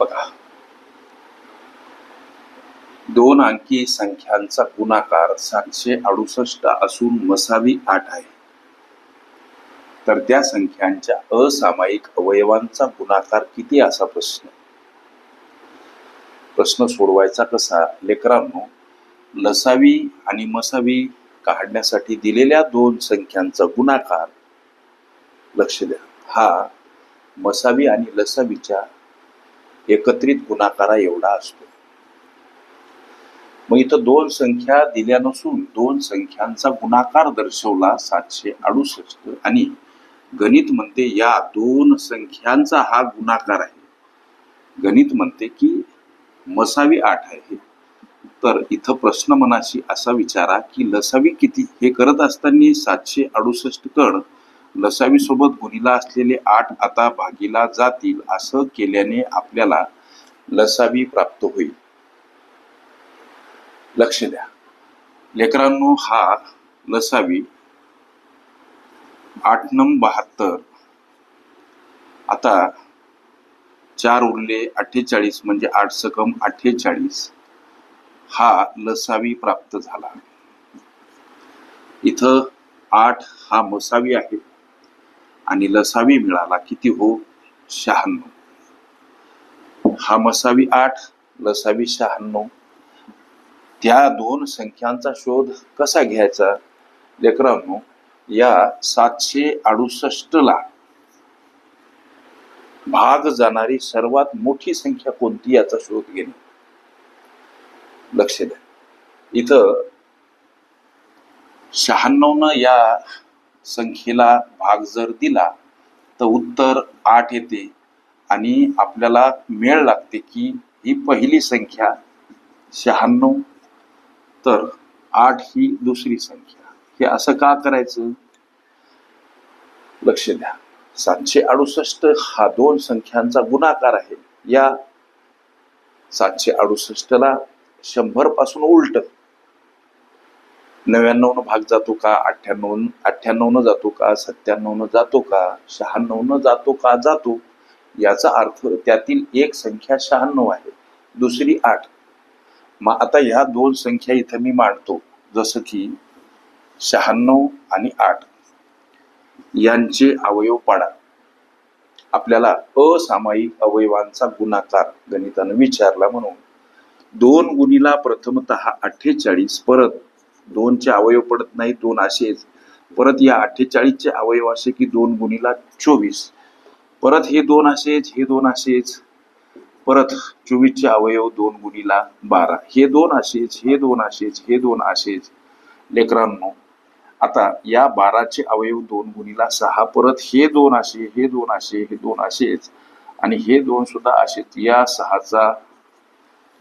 बघा. दोन अंकी संख्यांचा गुणाकार सातशे अडुसष्ट असून मसावी आठ आहे. तर त्या संख्यांच्या असामायिक अवयवांचा गुणाकार किती असा प्रश्न? प्रश्न सोडवायचा कसा? लेकरांनो लसावी आणि मसावी काढण्यासाठी दिलेल्या दोन संख्यांचा गुणाकार लक्ष द्या. हा मसावी आणि लसावीच्या एकत्रित गुणाकारा एवढा असतो. मग इथं दोन संख्या दिल्या नसून दोन संख्यांचा गुणाकार दर्शवला सातशे अडुसष्ट आणि गणित म्हणते या दोन संख्यांचा हा गुणाकार आहे. गणित म्हणते की मसावी आठ आहे. तर इथं प्रश्न मनाशी असा विचारा की लसावी किती हे करत असताना सातशे अडुसष्ट कण लसावी सोबत गुणीला असलेले आठ आता भागीला जातील असं केल्याने आपल्याला लसावी प्राप्त होईल. लक्ष द्या. लेकरांनो हा लसावी आठ नम बहात्तर. आता चार उरले अठ्ठेचाळीस म्हणजे आठ सकम अठ्ठेचाळीस. हा लसावी प्राप्त झाला. इथं आठ हा मसावी आहे. आणि लसावी मिळाला किती हो? शहाण्णव. हा मसावी आठ लसावी शहाण्णव. त्या दोन संख्यांचा शोध कसा घ्यायचा? लेकरांनो या सातशे अडुसष्ट ला भाग जाणारी सर्वात मोठी संख्या कोणती याचा शोध घेणे? लक्ष द्या. इथं शहाण्णव या संख्येला भाग जर दिला तर उत्तर आठ येते आणि आपल्याला मेळ लागते की ही पहिली संख्या शहाण्णव. तर आठ ही दुसरी संख्या. हे असं का करायचं? लक्ष द्या. सातशे अडुसष्ट हा दोन संख्यांचा गुणाकार आहे. या सातशे अडुसष्टला शंभरपासून उलट नव्याण्णवनं भाग जातो का? अठ्ठ्याण्णव अठ्ठ्याण्णवनं जातो का? सत्त्याण्णवनं जातो का? शहाण्णवनं जातो का? जातो. याचा अर्थ त्यातील एक संख्या शहाण्णव आहे. दुसरी आठ. मग आता ह्या दोन संख्या इथं मी मांडतो. जसं की शहाण्णव आणि आठ. यांचे अवयव पाडा. आपल्याला असामायिक अवयवांचा गुणाकार गणितानं विचारला म्हणून. दोन गुणीला प्रथमत अठ्ठेचाळीस परत दोनचे अवयव पडत नाही दोन असेच परत या अठ्ठेचाळीसचे अवयव असे की दोन गुणीला चोवीस. परत हे दोन असेच हे दोन असेच परत चोवीसचे अवयव दोन गुणीला बारा. हे दोन असेच हे दोन असेच हे दोन असेच लेकरांनो आता या बाराचे अवयव दोन गुणीला सहा परत हे दोन असे हे दोन असे हे दोन असेच आणि हे दोन सुद्धा असेच या सहाचा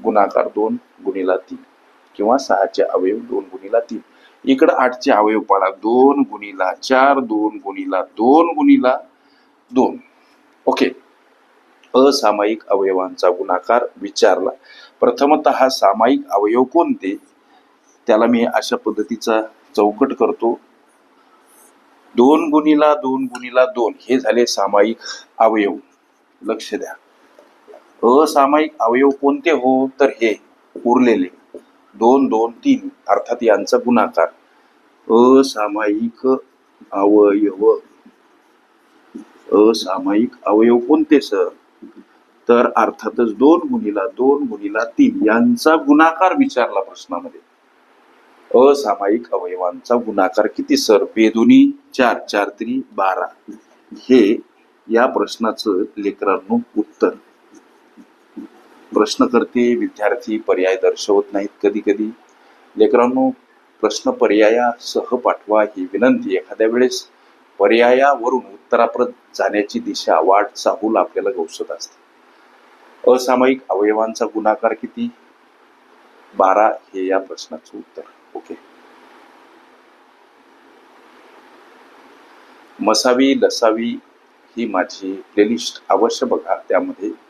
गुणाकार दोन गुणीला तीन. किंवा सहाचे अवयव दोन गुणीला तीन. इकडं आठचे अवयव पाडा. दोन गुणीला चार दोन गुणीला दोन गुणीला दोन. ओके. असामायिक अवयवांचा गुणाकार विचारला. प्रथमतः सामायिक अवयव कोणते? त्याला मी अशा पद्धतीचा चौकट करतो. दोन गुणीला दोन गुणीला दोन. हे झाले सामायिक अवयव. लक्ष द्या. असामायिक अवयव कोणते हो? तर हे उरलेले. दोन दोन तीन. अर्थात यांचा गुणाकार. असामायिक अवयव. असामायिक अवयव कोणते सर? तर अर्थातच दोन गुणीला दोन गुणीला तीन. यांचा गुणाकार विचारला प्रश्नामध्ये. असामायिक अवयवांचा गुणाकार किती सर? बेदुनी चार. चार त्रि बारा. हे या प्रश्नाचं लेकरांनो उत्तर. प्रश्न करते विद्यार्थी पर्याय दर्शवत नाहीत कधी कधी लेकरांनो प्रश्न पर्यायासह पाठवा ही विनंती. एखाद्या वेळेस पर्यायावरून उत्तराप्रत जाण्याची दिशा वाट चाहूल आपल्याला गवसत असते. असामायिक अवयवांचा गुणाकार किती? बारा हे या प्रश्नाचं उत्तर. ओके. मसावी लसावी ही माझी प्लेलिस्ट अवश्य बघा. त्यामध्ये